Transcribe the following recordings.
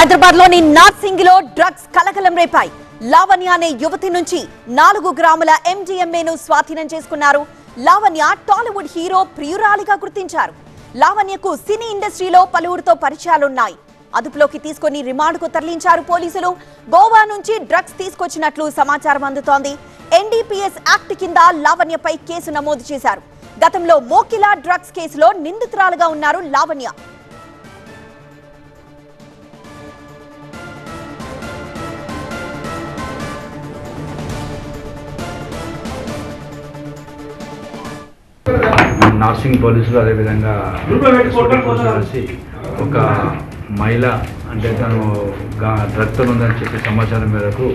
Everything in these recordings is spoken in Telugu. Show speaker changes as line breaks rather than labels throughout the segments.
హైదరాబాద్లోని నార్సింగ్లో డ్రగ్స్ కలకలం రేపాయి. లావణ్య అనే యువతి నుంచి నాలుగు గ్రాముల ఎండిఎంఏను స్వాధీనం చేసుకున్నారు. లావణ్య టాలీవుడ్ హీరో ప్రియురాలిగా గుర్తించారు. లావణ్యకు సినీ ఇండస్ట్రీలో పలువురితో పరిచయాలున్నాయి. అదుపులోకి తీసుకొని రిమాండ్కు తరలించారు పోలీసులు. గోవా నుంచి డ్రగ్స్ తీసుకొచ్చినట్లు సమాచారం అందుతోంది. ఎన్డీపీఎస్ యాక్ట్ కింద లావణ్యపై కేసు నమోదు చేశారు. గతంలో మోకిలా డ్రగ్స్ కేసులో నిందితురాలుగా ఉన్నారు లావణ్య.
నార్సింగ్ పోలీసులు అదేవిధంగా కలిసి ఒక మహిళ అంటే తను డ్రగ్తో ఉందని చెప్పి సమాచారం మేరకు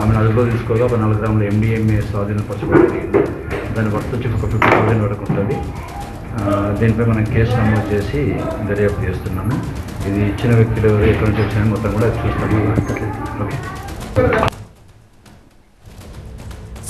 ఆమెను అదుపులో తీసుకోగా ఒక నాలుగు గ్రాముల ఎండిఎంఏ స్వాధీనపరచుకోవడం జరిగింది దాని వర్త్ వచ్చి ఒక ఫిఫ్టీ థౌసండ్ వరకు ఉంటుంది. దీనిపై మనం కేసు నమోదు చేసి దర్యాప్తు చేస్తున్నాము. ఇది ఇచ్చిన వ్యక్తులు ఎక్కడి నుంచి వచ్చినా మొత్తం కూడా చూస్తాము. ఓకే.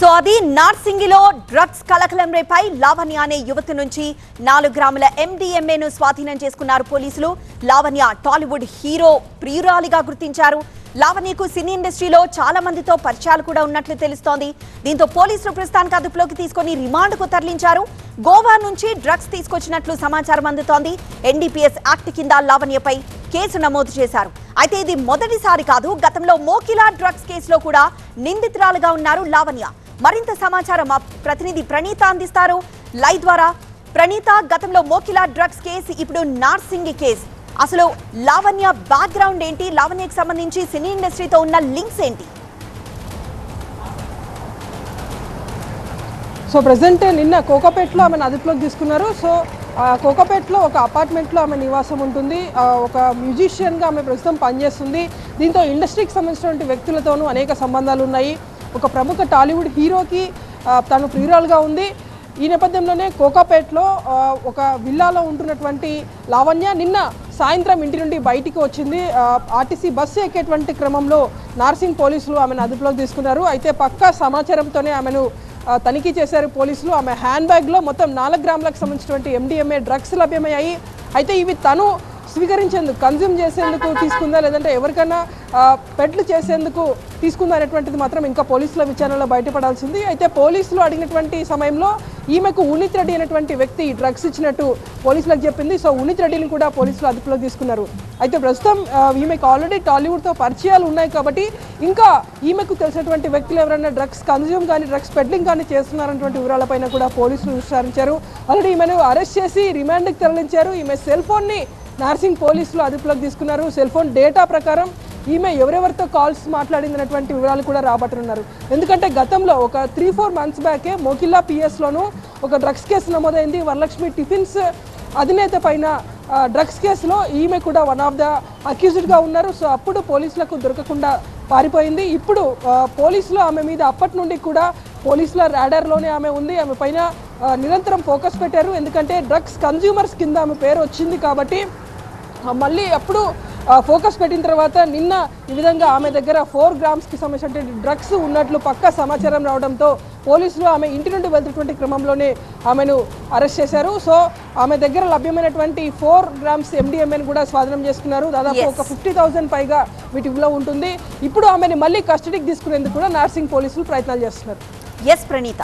సో అది నార్సింగిలో డ్రగ్స్ కలకలం రేపై లావణ్య అనే యువతి నుంచి నాలుగు గ్రాముల ఎండిఎంఏను స్వాధీనం చేసుకున్నారు పోలీసులు. లావణ్య టాలీవుడ్ హీరో ప్రియురాలిగా గుర్తించారు. లావణ్యకు సినీ ఇండస్ట్రీలో చాలా మందితో పరిచయాలు కూడా ఉన్నట్లు తెలుస్తోంది. దీంతో పోలీసులు ప్రస్తుతానికి అదుపులోకి తీసుకొని రిమాండ్కు తరలించారు. గోవా నుంచి డ్రగ్స్ తీసుకొచ్చినట్లు సమాచారం అందుతోంది. ఎన్డీపీఎస్ యాక్ట్ కింద లావణ్యపై కేసు నమోదు చేశారు. అయితే ఇది మొదటిసారి కాదు గతంలో మోకిలా డ్రగ్స్ కేసులో కూడా నిందితురాలుగా ఉన్నారు లావణ్య. మరింత సమాచారం మా ప్రతినిధి ప్రణీత అందిస్తారు. లైవ్ ద్వారా ప్రణీత గతంలో మోకిలా డ్రగ్స్ కేసు ఇప్పుడు నార్సింగి కేసు. అసలు లావణ్య బ్యాక్గ్రౌండ్ ఏంటి? లావణ్యకు సంబంధించి సినీ ఇండస్ట్రీతో ఉన్న లింక్స్ ఏంటి?
సో ప్రజెంట్ నిన్న కోకాపేట్లో ఆమెను అదుపులోకి తీసుకున్నారు. సో కోకపేటలో ఒక అపార్ట్మెంట్లో ఆమె నివాసం ఉంటుంది. ఒక మ్యూజిషియన్గా ఆమె ప్రస్తుతం పనిచేస్తుంది. దీంతో ఇండస్ట్రీకి సంబంధించినటువంటి వ్యక్తులతోనూ అనేక సంబంధాలు ఉన్నాయి. ఒక ప్రముఖ టాలీవుడ్ హీరోకి తను ప్రియురాలుగా ఉంది. ఈ నేపథ్యంలోనే కోకాపేట్లో ఒక విల్లాలో ఉంటున్నటువంటి లావణ్య నిన్న సాయంత్రం ఇంటి నుండి బయటికి వచ్చింది. ఆర్టీసీ బస్సు ఎక్కేటువంటి క్రమంలో నార్సింగ్ పోలీసులు ఆమెను అదుపులోకి తీసుకున్నారు. అయితే పక్కా సమాచారంతోనే ఆమెను తనిఖీ చేశారు పోలీసులు. ఆమె హ్యాండ్ బ్యాగ్లో మొత్తం నాలుగు గ్రాములకు సంబంధించినటువంటి ఎండిఎంఏ డ్రగ్స్ లభ్యమయ్యాయి. అయితే ఇవి తను స్వీకరించేందుకు కన్జ్యూమ్ చేసేందుకు తీసుకుందా లేదంటే ఎవరికైనా పెట్లు చేసేందుకు తీసుకుందా అనేటువంటిది మాత్రం ఇంకా పోలీసుల విచారణలో బయటపడాల్సింది. అయితే పోలీసులు అడిగినటువంటి సమయంలో ఈమెకు ఉనిత్ రెడ్డి అనేటువంటి వ్యక్తి ఈ డ్రగ్స్ ఇచ్చినట్టు పోలీసులకు చెప్పింది. సో ఉనిత్ రెడ్డిని కూడా పోలీసులు అదుపులోకి తీసుకున్నారు. అయితే ప్రస్తుతం ఈమెకు ఆల్రెడీ టాలీవుడ్తో పరిచయాలు ఉన్నాయి కాబట్టి ఇంకా ఈమెకు తెలిసినటువంటి వ్యక్తులు ఎవరైనా డ్రగ్స్ కన్జ్యూమ్ కానీ డ్రగ్స్ పెడ్లింగ్ కానీ చేస్తున్నారన్నటువంటి వివరాలపైన కూడా పోలీసులు విచారించారు. ఆల్రెడీ ఈమెను అరెస్ట్ చేసి రిమాండ్కి తరలించారు. ఈమె సెల్ ఫోన్ని నార్సింగ్ పోలీసులు అదుపులోకి తీసుకున్నారు. సెల్ ఫోన్ డేటా ప్రకారం ఈమె ఎవరెవరితో కాల్స్ మాట్లాడిందన్నటువంటి వివరాలు కూడా రాబట్టనున్నారు. ఎందుకంటే గతంలో ఒక త్రీ ఫోర్ మంత్స్ బ్యాకే మోకిల్లా పిఎస్లోను ఒక డ్రగ్స్ కేసు నమోదైంది. వరలక్ష్మి టిఫిన్స్ అధినేత పైన డ్రగ్స్ కేసులో ఈమె కూడా వన్ ఆఫ్ ద అక్యూజ్డ్గా ఉన్నారు. సో అప్పుడు పోలీసులకు దొరకకుండా పారిపోయింది. ఇప్పుడు పోలీసులు ఆమె మీద అప్పటి నుండి కూడా పోలీసుల రాడార్లోనే ఆమె ఉంది. ఆమె పైన నిరంతరం ఫోకస్ పెట్టారు. ఎందుకంటే డ్రగ్స్ కన్జ్యూమర్స్ కింద ఆమె పేరు వచ్చింది కాబట్టి మళ్ళీ అప్పుడు ఆ, ఫోకస్ పెట్టిన తర్వాత నిన్న ఈ విధంగా ఆమె దగ్గర ఫోర్ గ్రామ్స్కి సంబంధించిన డ్రగ్స్ ఉన్నట్లు పక్కా సమాచారం రావడంతో పోలీసులు ఆమె ఇంటి నుండి వెళ్తున్నటువంటి క్రమంలోనే ఆమెను అరెస్ట్ చేశారు. సో ఆమె దగ్గర లభ్యమైనటువంటి ఫోర్ గ్రామ్స్ ఎండిఎంఏని కూడా స్వాధీనం చేసుకున్నారు. దాదాపు. ఒక ఫిఫ్టీ థౌసండ్ పైగా వీటిలో ఉంటుంది. ఇప్పుడు ఆమెని మళ్ళీ కస్టడీకి తీసుకునేందుకు కూడా నార్సింగ్ పోలీసులు ప్రయత్నాలు చేస్తున్నారు.
ఎస్ ప్రణీత.